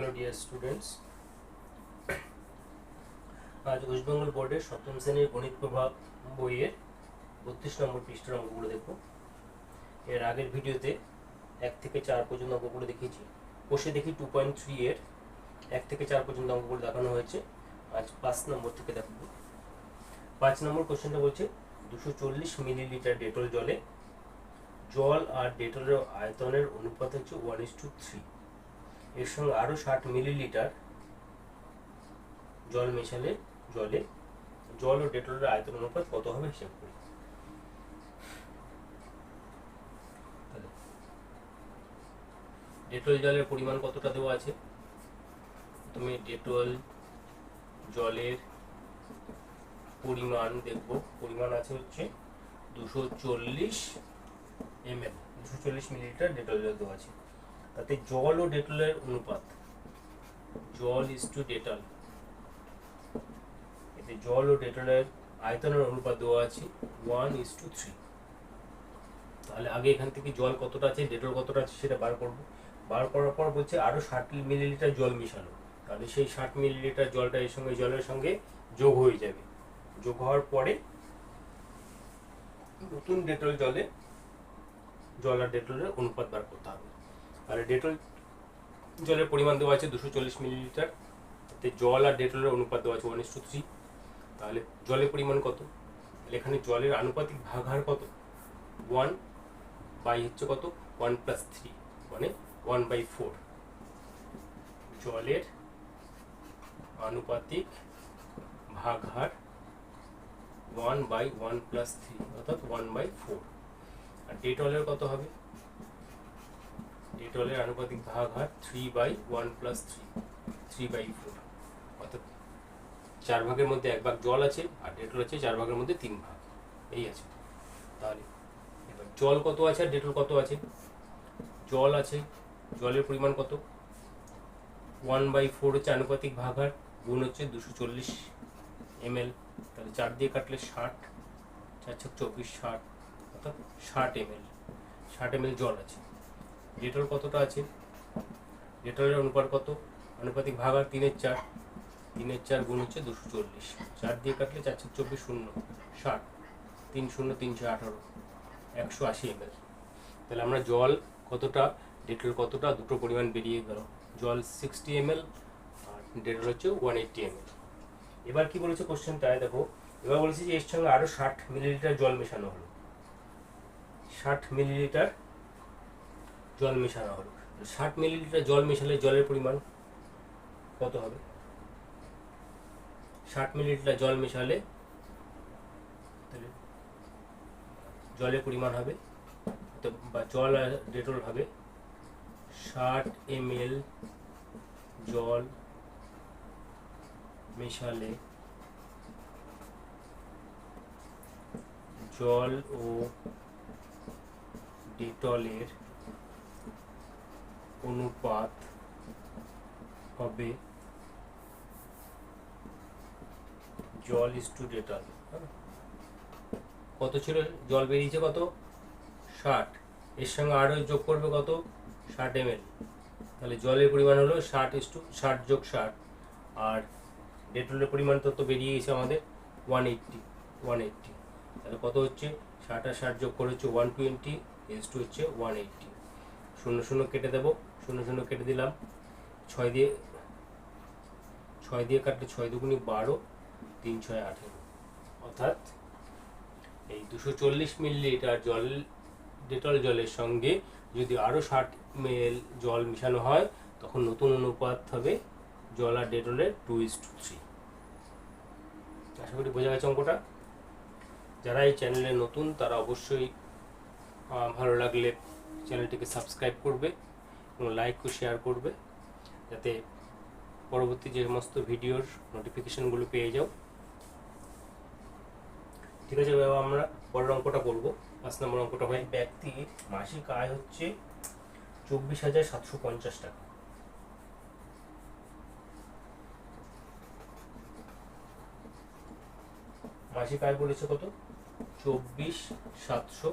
Hello dear students. আজ West Bengal বোর্ডের সপ্তম শ্রেণির গণিত প্রভাব বইয়ের বত্রিশ নম্বর পৃষ্ঠার অঙ্কগুলো দেখো এর আগের ভিডিওতে এক থেকে চার পর্যন্ত অঙ্কগুলো দেখিয়েছি। বসে দেখি টু পয়েন্ট থ্রি এর এক থেকে চার পর্যন্ত অঙ্কগুলো দেখানো হয়েছে। আজ পাঁচ নম্বর থেকে দেখাবো। পাঁচ নম্বর কোশ্চেনটা বলছে, দুশো চল্লিশ মিলিলিটার ডেটল জলে জল আর ডেটলের আয়তনের অনুপাত হচ্ছে ওয়ান ইস টু থ্রি এর সঙ্গে আরও ষাট মিলিলিটার জল মেশালে জলে জল ও ডেটলের আয়তন অনুপাত কত হবে হিসাব করি। ডেটল জলের পরিমাণ কতটা দেওয়া আছে? তুমি ডেটল জলের পরিমাণ দেখব। পরিমাণ আছে হচ্ছে দুশো চল্লিশ এমএল, দুশো চল্লিশ মিলিলিটার ডেটল জল দেওয়া আছে। তাতে জল ও ডেটলের অনুপাত। জল ইস টু ডেটল। এতে জল ও ডেটলের আয়তনের অনুপাত দেওয়া আছে ওয়ান ইস টু থ্রি তাহলে আগে এখান থেকে জল কতটা আছে, ডেটল কতটা আছে সেটা বার করব। বার করার পর বলছে আরও ষাট মিলিলিটার জল মিশানো। তাহলে সেই ষাট মিলিলিটার জলটা এর সঙ্গে, জলের সঙ্গে যোগ হয়ে যাবে। যোগ হওয়ার পরে নতুন ডেটল জলে জল আর ডেটলের অনুপাত বার করতে হবে। তাহলে ডেটল জলের পরিমাণ দেওয়া আছে দুশো চল্লিশ মিলিলিটার। তাতে জল আর ডেটলের অনুপাত দেওয়া আছে ওয়ান ইস থ্রি তাহলে জলের পরিমাণ কত? তাহলে এখানে জলের আনুপাতিক ভাগ হার কত? ওয়ান বাই হচ্ছে কত? ওয়ান প্লাস থ্রি মানে ওয়ান বাই ফোর জলের আনুপাতিক ভাগ হার one by one plus three অর্থাৎ ওয়ান বাই ফোর আর ডেটলের কত হবে? ডেটলের আনুপাতিক ভাগ হার three by one plus three three by four অর্থাৎ চার ভাগের মধ্যে এক ভাগ জল আছে আর ডেটল আছে চার ভাগের মধ্যে তিন ভাগ, এই আছে। তাহলে এবার জল কত আছে আর ডেটল কত আছে? জল আছে, জলের পরিমাণ কত? ওয়ান বাই ফোর হচ্ছে আনুপাতিক ভাগ হার গুণ হচ্ছে দুশো চল্লিশ এমএল তাহলে চার দিয়ে কাটলে ষাট, চার ছক চব্বিশ ষাট, অর্থাৎ ষাট এমএল ষাট এমএল জল আছে। ডেটল কতটা আছে? ডেটলের অনুপাত কত? আনুপাতিক ভাগ আর তিনের চার। তিনের চার গুণ হচ্ছে দুশো চল্লিশ। চার দিয়ে কাটলে চার ছক চব্বিশ শূন্য। ষাট। তিন শূন্য তিনশো আঠারো। একশো আশি এমএল তাহলে আমরা জল কতটা ডেটল কতটা, দুটো পরিমাণ বেরিয়ে গেল। জল সিক্সটি এমএল আর ডেটল হচ্ছে ওয়ান এইট্টি এমএল এবার কি বলেছে কোশ্চেনটায় দেখো, এবার বলেছে যে এর সঙ্গে আরও ষাট মিলিলিটার জল মেশানো হলো। ষাট মিলিলিটার জল মেশানো হলো। ষাট মিলিলিটার জল মেশালে জলের পরিমাণ কত হবে? ষাট মিলিলিটার জল মেশালে তাহলে জলের পরিমাণ হবে, তো বা জল ডেটল হবে ষাট এমএল জল মেশালে জল ও ডেটলের অনুপাত হবে জল টু ডেটল কত ছিল? জল বেরিয়েছে কত? ষাট। এর সঙ্গে আরও যোগ করবে কত? ষাট এমএল তাহলে জলের পরিমাণ হলো ষাট ইস টু ষাট যোগ ষাট। আর ডেটলের পরিমাণ তত বেরিয়ে গেছে আমাদের ওয়ান এইট্টি ওয়ান এইট্টি তাহলে কত হচ্ছে? ষাট আর ষাট যোগ করে হচ্ছে ওয়ান টোয়েন্টি এস টু হচ্ছে ওয়ান এইট্টি শূন্য শূন্য কেটে দেবো। শূন্য শূন্য কেটে দিলাম। ছয় দিয়ে ছয় দিয়ে কাটলে ছয় দুগুনি বারো, তিন ছয় আঠেরো। অর্থাৎ এই দুশো চল্লিশ মিলিলিটার জল, ডেটল জলের সঙ্গে যদি আরও ষাট মেল জল মেশানো হয়, তখন নতুন অনুপাত হবে জল আর ডেটলের টু ইস টু থ্রি। আশা করি বোঝা গেছে অঙ্কটা। যারা এই চ্যানেলে নতুন, তারা অবশ্যই ভালো লাগলে চ্যানেলটিকে সাবস্ক্রাইব করবে। লাইক ও শেয়ার করবে। যাতে পরবর্তী যে সমস্ত ভিডিওর নোটিফিকেশনগুলো পেয়ে যাও। ঠিক আছে এবার আমরা পরের অঙ্কটা করব। পাঁচ নম্বর অঙ্কটা হয়, ব্যক্তির মাসিক আয় হচ্ছে চব্বিশ হাজার সাতশো পঞ্চাশ টাকা। মাসিক আয় বলেছে কত? চব্বিশ সাতশো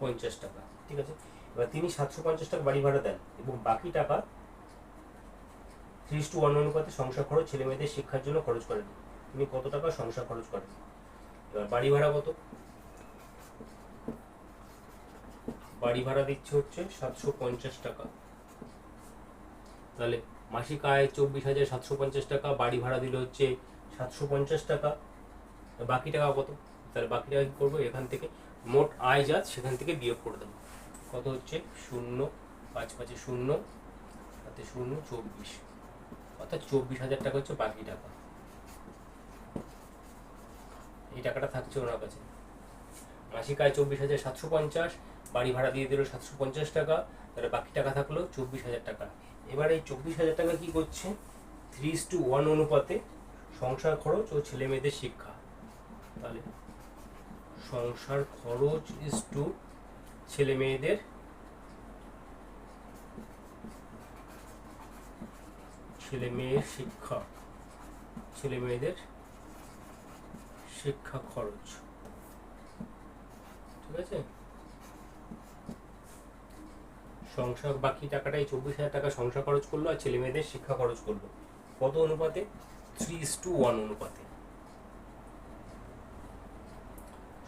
পঞ্চাশ টাকা। ঠিক আছে? এবার তিনি সাতশো পঞ্চাশ টাকা বাড়ি ভাড়া দেন এবং বাকি টাকা থ্রি টু ওয়ান অনুপাতে সংসার খরচ ছেলে মেয়েদের শিক্ষার জন্য খরচ করেন। তিনি কত টাকা সংসার খরচ করেন? এবার বাড়ি ভাড়া কত? বাড়ি ভাড়া দিচ্ছে হচ্ছে সাতশো পঞ্চাশ টাকা। তাহলে মাসিক আয় চব্বিশ হাজার সাতশো পঞ্চাশ টাকা, বাড়ি ভাড়া দিলে হচ্ছে সাতশো পঞ্চাশ টাকা। বাকি টাকা কত? তাহলে বাকি টাকা কী করব? এখান থেকে মোট আয় যা সেখান থেকে বিয়োগ করে দেবো। কত হচ্ছে? শূন্য, পাঁচ পাঁচে শূন্য হাতে শূন্য, চব্বিশ। অর্থাৎ চব্বিশ হাজার টাকা হচ্ছে বাকি টাকা। এই টাকাটা থাকছে ওনার কাছে। মাসিক আয় চব্বিশ হাজার সাতশো পঞ্চাশ, বাড়ি ভাড়া দিয়ে দিল সাতশো পঞ্চাশ টাকা, তাহলে বাকি টাকা থাকল চব্বিশ হাজার টাকা। এবার এই চব্বিশ হাজার টাকা কি করছে? থ্রি টু ওয়ান অনুপাতে সংসার খরচ ও ছেলে মেয়েদের শিক্ষা। তাহলে সংসার খরচ ইস টু ছেলে মেয়েদের ছেলে মেয়ের শিক্ষা, ছেলে মেয়েদের শিক্ষা খরচ। ঠিক আছে? সংসার, বাকি টাকাটাই চব্বিশ হাজার টাকা সংসার খরচ করল আর ছেলে মেয়েদের শিক্ষা খরচ করল। কত অনুপাতে? থ্রি ইস টু ওয়ান অনুপাতে।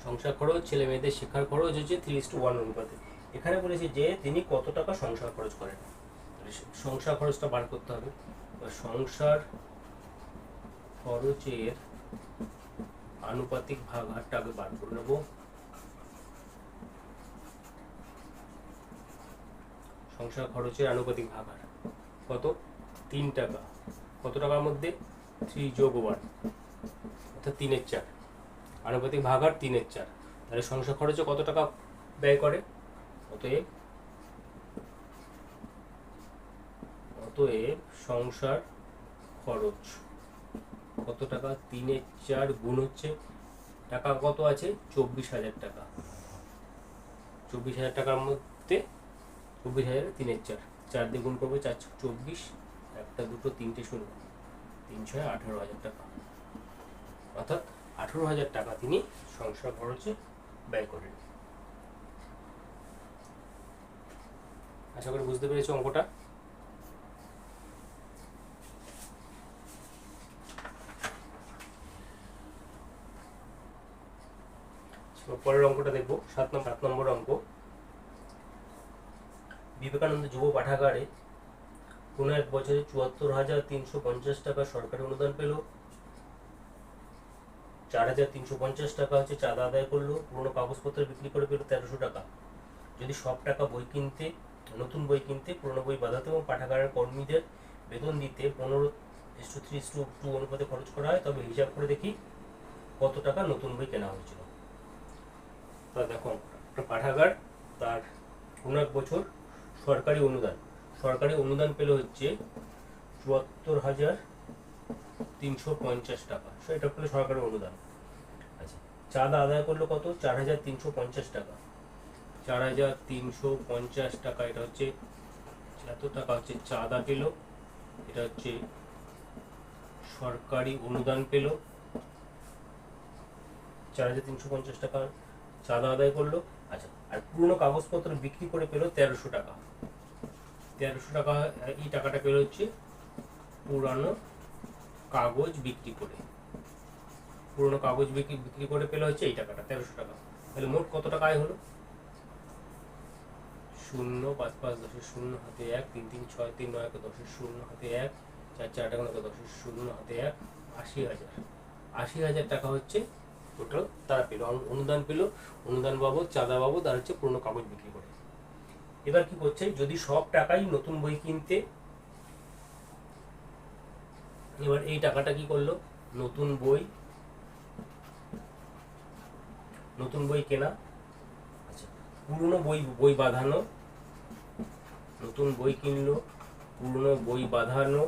সংসার খরচ, ছেলে মেয়েদের শিক্ষার খরচ হচ্ছে থ্রি টু ওয়ান অনুপাতে। এখানে বলেছে যে তিনি কত টাকা সংসার খরচ করেন? সংসার খরচটা বার করতে হবে। সংসার খরচের আনুপাতিক ভাগ হারটা আগে বার করে নেব। সংসার খরচের আনুপাতিক ভাগ হার। কত? তিন টাকা। কত টাকার মধ্যে? থ্রি যোগ ওয়ান অর্থাৎ তিনের চার। আনুপাতিক ভাগ হার তিনের চার। তাহলে সংসার খরচে কত টাকা ব্যয় করে? অতএব অতএব সংসার খরচ কত টাকা? তিনের চার গুণ হচ্ছে টাকা কত আছে? চব্বিশ হাজার টাকা। চব্বিশ হাজার টাকার মধ্যে চব্বিশ হাজার তিনের চার। চার দিয়ে গুণ করব, চার চব্বিশ, একটা দুটো, তিনটে শূন্য। তিন ছয় আঠেরো হাজার টাকা। অর্থাৎ আঠেরো হাজার টাকা তিনি সংসার খরচে ব্যয় করেন। আশা করি বুঝতে পেরেছ অঙ্কটা? পরের অঙ্কটা দেখব। সাত নম্বর সাত নম্বর অঙ্ক। বিবেকানন্দ যুব পাঠাগারে কোনো এক বছরে চুয়াত্তর হাজার তিনশো পঞ্চাশ টাকা সরকারি অনুদান পেল। চার হাজার তিনশো পঞ্চাশ টাকা হচ্ছে চাঁদা আদায় করল, পুরোনো কাগজপত্র বিক্রি করে পেল তেরোশো টাকা। যদি সব টাকা বই কিনতে, নতুন বই কিনতে, পুরোনো বই বাঁধাতে এবং পাঠাগারের কর্মীদের বেতন দিতে পনেরো ইস্টু থ্রি ইস্টু টু অনুপাতে খরচ করা হয়, তবে হিসাব করে দেখি কত টাকা নতুন বই কেনা হয়েছিল। তা দেখো পাঠাগার, তার কোনো এক বছর সরকারি অনুদান। সরকারি অনুদান পেলে হচ্ছে চুয়াত্তর হাজার তিনশো পঞ্চাশ টাকা। সো এটা পেলে সরকারি অনুদান। আচ্ছা চাঁদা আদায় করল কত? চার হাজার তিনশো পঞ্চাশ টাকা। চার হাজার তিনশো পঞ্চাশ টাকা এটা হচ্ছে, এত টাকা হচ্ছে চাঁদা পেল। এটা হচ্ছে সরকারি অনুদান পেল। চার হাজার তিনশো পঞ্চাশ টাকা চাঁদা আদায় করল। আচ্ছা আর পুরনো কাগজপত্র বিক্রি করে পেল তেরোশো টাকা। তেরোশো টাকা, এই টাকাটা পেল হচ্ছে পুরানো কাগজ বিক্রি করে। পুরনো কাগজ বিক্রি বিক্রি করে পেল হচ্ছে এই টাকাটা, তেরোশো টাকা। তাহলে মোট কত টাকা আয় হলো? শূন্য পাঁচ পাঁচ দশের শূন্য হাতে এক, তিন তিন ছয়, তিন নয় এক দশের শূন্য হাতে এক, চার চার টাকা নয় দশের শূন্য হাতে এক, আশি হাজার। আশি হাজার টাকা হচ্ছে টোটাল তারা পেল। অনু- অনুদান পেল, অনুদান বাবদ, চাঁদা বাবদ, আর হচ্ছে পুরনো কাগজ বিক্রি করে। এবার কি করছে? যদি সব টাকাই নতুন বই কিনতে এবার এই টাকাটা কি করল? নতুন বই। নতুন বই কেনা। আচ্ছা পুরনো বই বই বাঁধানো। নতুন বই কিনলো, পুরনো বই বাঁধানো।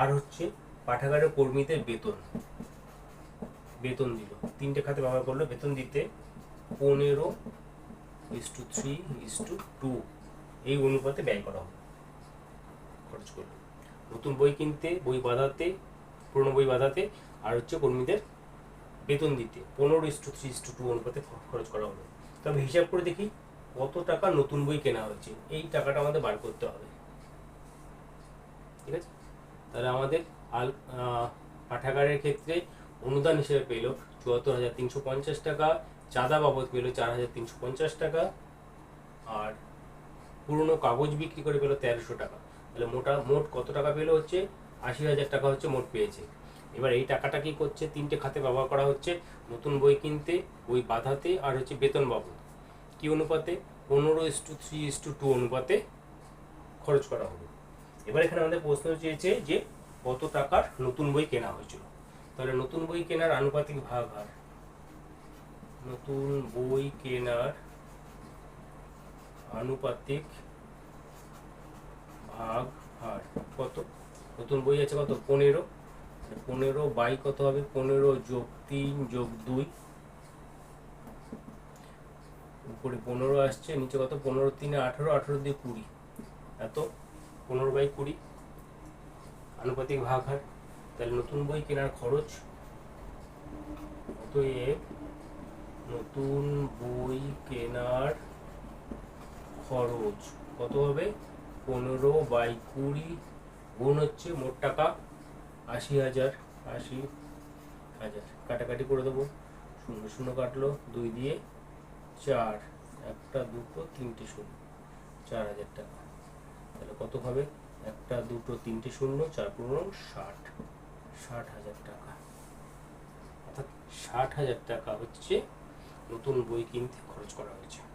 আর হচ্ছে পাঠাগারের কর্মীদের বেতন। বেতন দিল। তিনটে খাতে ব্যবহার করল। বেতন দিতে পনেরো is two three is two two এই অনুপাতে ব্যয় করা হবে খরচ করল। নতুন বই কিনতে, বই বাঁধাতে, পুরনো বই বাঁধাতে, আর হচ্ছে কর্মীদের বেতন দিতে। পনেরো is two three is two two অনুপাতে খরচ করা হলো। তবে হিসাব করে দেখি কত টাকা নতুন বই কেনা হয়েছে। এই টাকাটা আমাদের বার করতে হবে। ঠিক আছে? তাহলে আমাদের আল পাঠাগারের ক্ষেত্রে অনুদান হিসেবে পেল চুয়াত্তর হাজার তিনশো পঞ্চাশ টাকা, চাঁদা বাবদ পেল চার হাজার তিনশো পঞ্চাশ টাকা, আর পুরনো কাগজ বিক্রি করে পেল তেরোশো টাকা। তাহলে মোটা, মোট কত টাকা পেল হচ্ছে? আশি হাজার টাকা হচ্ছে মোট পেয়েছে। এবার এই টাকাটা কি করছে? তিনটে খাতে ব্যবহার করা হচ্ছে। নতুন বই কিনতে, বই বাঁধাতে আর হচ্ছে বেতন বাবদ কি অনুপাতে? পনেরো is two three is two two অনুপাতে খরচ করা হবে এবার এখানে আমাদের প্রশ্ন চেয়েছে যে কত টাকার নতুন বই কেনা হয়েছিল? তাহলে নতুন বই কেনার আনুপাতিক ভাগ হার নতুন বই কেনার আনুপাতিক ভাগ হার কত? নতুন বই আছে কত? পনেরো। পনেরো বাই কত হবে? পনেরো যোগ তিন যোগ দুই। উপরে পনেরো আসছে, নিচে কত? পনেরো তিনে আঠেরো আঠেরো দিয়ে কুড়ি। এত? পনেরো বাই কুড়ি। আনুপাতিক ভাগ হার তাহলে নতুন বই কেনার খরচ অতএব নতুন বই কেনার খরচ কত হবে? পনেরো বাই কুড়ি গুণ হচ্ছে মোট টাকা আশি হাজার আশি হাজার। কাটাকাটি করে দেবো। শূন্য শূন্য কাটলো, দুই দিয়ে চার। একটা, দুটো, তিনটে শূন্য। চার হাজার টাকা। তাহলে কত হবে? একটা, দুটো, তিনটে শূন্য, চার পনেরো, ষাট। ষাট হাজার টাকা। অর্থাৎ ষাট হাজার টাকা হচ্ছে নতুন বই কিনতে খরচ করা হয়েছে।